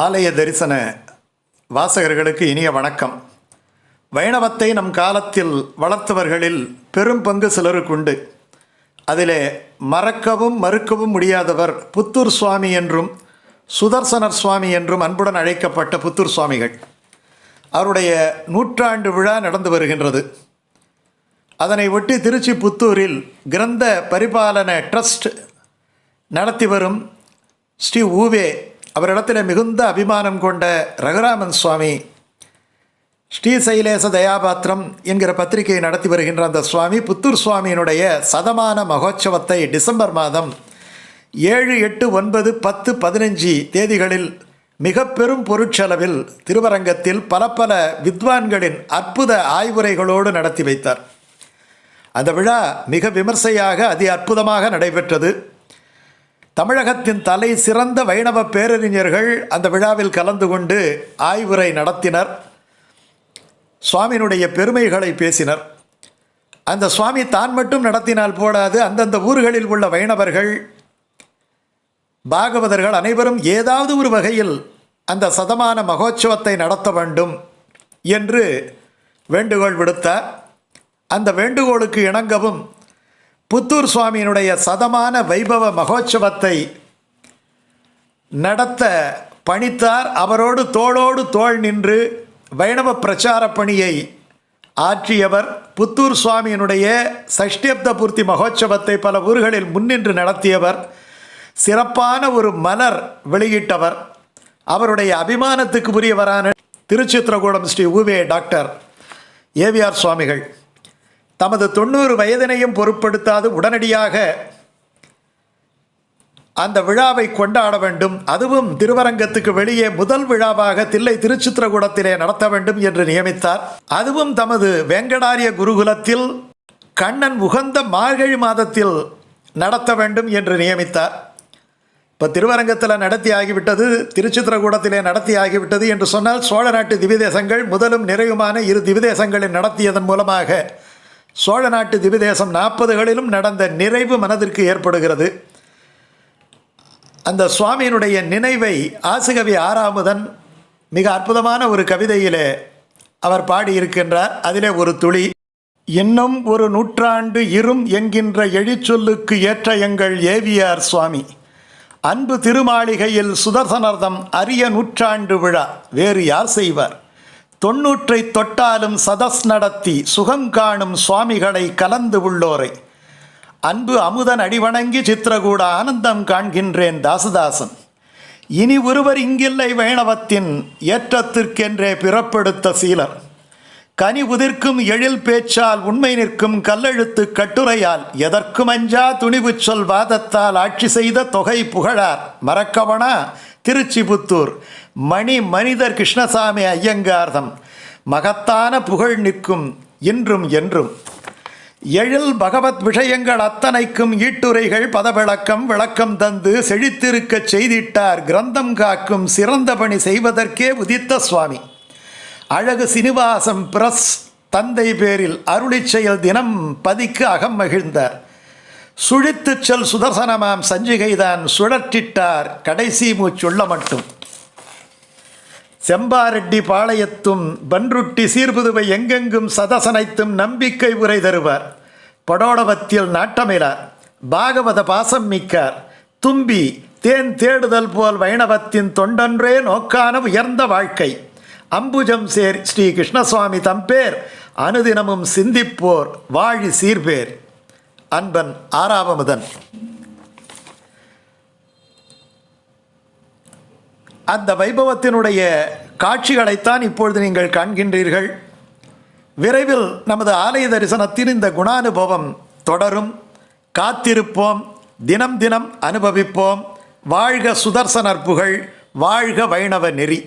ஆலய தரிசன வாசகர்களுக்கு இனிய வணக்கம். வைணவத்தை நம் காலத்தில் வளர்த்தவர்களில் பெரும் பங்கு சிலருக்குண்டு அதிலே மறக்கவும் மறுக்கவும் முடியாதவர் புத்தூர் சுவாமி என்றும் சுதர்சனர் சுவாமி என்றும் அன்புடன் அழைக்கப்பட்ட புத்தூர் சுவாமிகள். அவருடைய நூற்றாண்டு விழா நடந்து வருகின்றது. அதனை ஒட்டி திருச்சி புத்தூரில் கிரந்த பரிபாலன ட்ரஸ்ட் நடத்தி வரும் ஸ்ரீ ஊவே அவரிடத்தில் மிகுந்த அபிமானம் கொண்ட ரகுராமன் சுவாமி ஸ்ரீசைலேச தயாபாத்திரம் என்கிற பத்திரிகையை நடத்தி வருகின்ற அந்த சுவாமி புத்தூர் சுவாமியினுடைய சதமான மகோற்சவத்தை டிசம்பர் மாதம் ஏழு எட்டு ஒன்பது பத்து பதினஞ்சு தேதிகளில் மிக பெரும் பொருட்செலவில் திருவரங்கத்தில் பல பல வித்வான்களின் அற்புத ஆய்வுரைகளோடு நடத்தி வைத்தார். அந்த விழா மிக விமர்சையாக அதி அற்புதமாக நடைபெற்றது. தமிழகத்தின் தலை சிறந்த வைணவ பேரறிஞர்கள் அந்த விழாவில் கலந்து கொண்டு ஆய்வுரை நடத்தினர். சுவாமியினுடைய பெருமைகளை பேசினர். அந்த சுவாமி தான் மட்டும் நடத்தினால் போடாது அந்தந்த ஊர்களில் உள்ள வைணவர்கள் பாகவதர்கள் அனைவரும் ஏதாவது ஒரு வகையில் அந்த சதமான மகோற்சவத்தை நடத்த வேண்டும் என்று வேண்டுகோள் விடுத்தார். அந்த வேண்டுகோளுக்கு இணங்கவும் புத்தூர் சுவாமியினுடைய சதமான வைபவ மகோற்சவத்தை நடத்த பணித்தார். அவரோடு தோளோடு தோள் நின்று வைணவ பிரச்சார பணியை ஆற்றியவர் புத்தூர் சுவாமியினுடைய சஷ்டியப்த பூர்த்தி மகோற்சவத்தை பல ஊர்களில் முன்னின்று நடத்தியவர். சிறப்பான ஒரு மலர் வெளியிட்டவர். அவருடைய அபிமானத்துக்கு உரியவரான திருச்சித்திரகூடம் ஸ்ரீ ஊவே டாக்டர் ஏவிஆர் சுவாமிகள். தமது தொண்ணூறு வயதினையும் பொருட்படுத்தாது உடனடியாக அந்த விழாவை கொண்டாட வேண்டும். அதுவும் திருவரங்கத்துக்கு வெளியே முதல் விழாவாக தில்லை திருச்சித்திரகுடத்திலே நடத்த வேண்டும் என்று நியமித்தார். அதுவும் தமது வேங்கடாரிய குருகுலத்தில் கண்ணன் உகந்த மார்கழி மாதத்தில் நடத்த வேண்டும் என்று நியமித்தார். இப்போ திருவரங்கத்தில் நடத்தி ஆகிவிட்டது திருச்சித்திரகூடத்திலே நடத்தி ஆகிவிட்டது என்று சொன்னால் சோழ நாட்டு திவிதேசங்கள் முதலும் நிறைவுமான இரு திவிதேசங்களை நடத்தியதன் மூலமாக சோழ நாட்டு திவிதேசம் நாற்பதுகளிலும் நடந்த நிறைவு மனதிற்கு ஏற்படுகிறது. அந்த சுவாமியினுடைய நினைவை ஆசுகவி ஆறாமுதன் மிக அற்புதமான ஒரு கவிதையிலே அவர் பாடியிருக்கின்றார். அதிலே ஒரு துளி இன்னும் ஒரு நூற்றாண்டு இரும் என்கின்ற எழிச்சொல்லுக்கு ஏற்ற எங்கள் ஏவியார் சுவாமி அன்பு திருமாளிகையில் சுதர்சனர்தம் அரிய நூற்றாண்டு விழா வேறு யார் செய்வார்? தொன்னூற்றை தொட்டாலும் சதஸ் நடத்தி சுகம் காணும் சுவாமிகளை கலந்து உள்ளோரை. அன்பு அமுதன் அடிவணங்கி சித்திரகூட ஆனந்தம் காண்கின்றேன் தாசுதாசன். இனி ஒருவர் இங்கில்லை வைணவத்தின் ஏற்றத்திற்கென்றே பிறப்பெடுத்த சீலர். கனி உதிர்க்கும் எழில் பேச்சால் உண்மை நிற்கும் கல்லெழுத்து கட்டுரையால் எதற்கும் அஞ்சா துணிவு சொல் வாதத்தால் ஆட்சி செய்த தொகை புகழார். மறக்கவனா? திருச்சிபுத்தூர். மணி மனிதர் கிருஷ்ணசாமி ஐயங்கார்தம் மகத்தான புகழ் நிற்கும் இன்றும் என்றும். எழில் பகவத் விஷயங்கள் அத்தனைக்கும் ஈட்டுரைகள் பதவிளக்கம் விளக்கம் தந்து செழித்திருக்கச் செய்திட்டார் கிரந்தம் காக்கும் சிறந்த பணி செய்வதற்கே உதித்த சுவாமி. அழகு சீனிவாசம் பிரஸ் தந்தை பேரில் அருளிச் செயல் தினம் பதிக்கு அகம் மகிழ்ந்தார். சுழித்துச் செல் சுதர்சனமாம் சஞ்சிகைதான். சுழற்றிட்டார். கடைசி மூச்சுள்ள மட்டும். செம்பாரெட்டி பாளையத்தும் பன்ருட்டி சீர்புதுவை எங்கெங்கும் சதசனைத்தும் நம்பிக்கை உரை தருவார். படோடவத்தில் நாட்டமிலார். பாகவத பாசம் மிக்கார். தும்பி தேன் தேடுதல் போல் வைணவத்தின் தொண்டன்றே நோக்கான உயர்ந்த வாழ்க்கை. அம்புஜம் சேர் ஸ்ரீ கிருஷ்ணசுவாமி தம்பேர். அனுதினமும் சிந்திப்போர். வாழி சீர்பேர். அன்பன் ஆறாவமுதன் அந்த வைபவத்தினுடைய காட்சிகளைத்தான் இப்பொழுது நீங்கள் காண்கின்றீர்கள். விரைவில் நமது ஆலய தரிசனத்தின் இந்த குணானுபவம் தொடரும். காத்திருப்போம் தினம் தினம் அனுபவிப்போம். வாழ்க சுதர்சனர் புகழ் வாழ்க வைணவ நெறி.